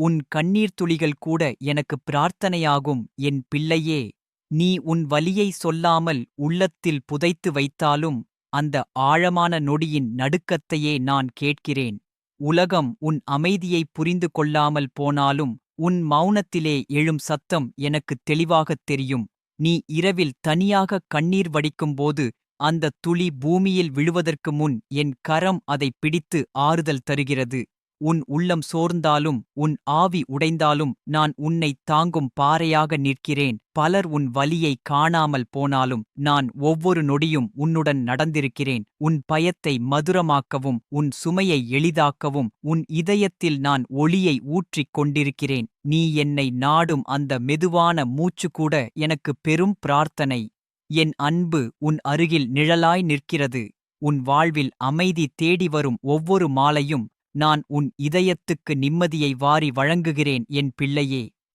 உன் கண்ணீர் துளிகள் கூட எனக்கு பிரார்த்தனையாகும் என் பிள்ளையே நீ உன் வலியை சொல்லாமல் உள்ளத்தில் புதைத்து வைத்தாலும் அந்த ஆழமான நொடியின் நடுக்கத்தையே நான் கேட்கிறேன். உலகம் உன் அமைதியை புரிந்து கொள்ளாமல் போனாலும் உன் மௌனத்திலே எழும் சத்தம் எனக்கு தெளிவாகத் தெரியும். நீ இரவில் தனியாக கண்ணீர் வடிக்கும்போது அந்த துளி பூமியில் விழுவதற்கு முன் என் கரம் அதை பிடித்து ஆறுதல் தருகிறது. உன் உள்ளம் சோர்ந்தாலும் உன் ஆவி உடைந்தாலும் நான் உன்னைத் தாங்கும் பாறையாக நிற்கிறேன். பலர் உன் வலியை காணாமல் போனாலும் நான் ஒவ்வொரு நொடியும் உன்னுடன் நடந்திருக்கிறேன். உன் பயத்தை மதுரமாக்கவும் உன் சுமையை எளிதாக்கவும் உன் இதயத்தில் நான் ஒளியை ஊற்றிக் கொண்டிருக்கிறேன். நீ என்னை நாடும் அந்த மெதுவான மூச்சு கூட எனக்கு பெரும் பிரார்த்தனை. என் அன்பு உன் அருகில் நிழலாய் நிற்கிறது. உன் வாழ்வில் அமைதி தேடி வரும் ஒவ்வொரு மாலையும் நான் உன் இதயத்துக்கு நிம்மதியை வாரி வழங்குகிறேன் என் பிள்ளையே.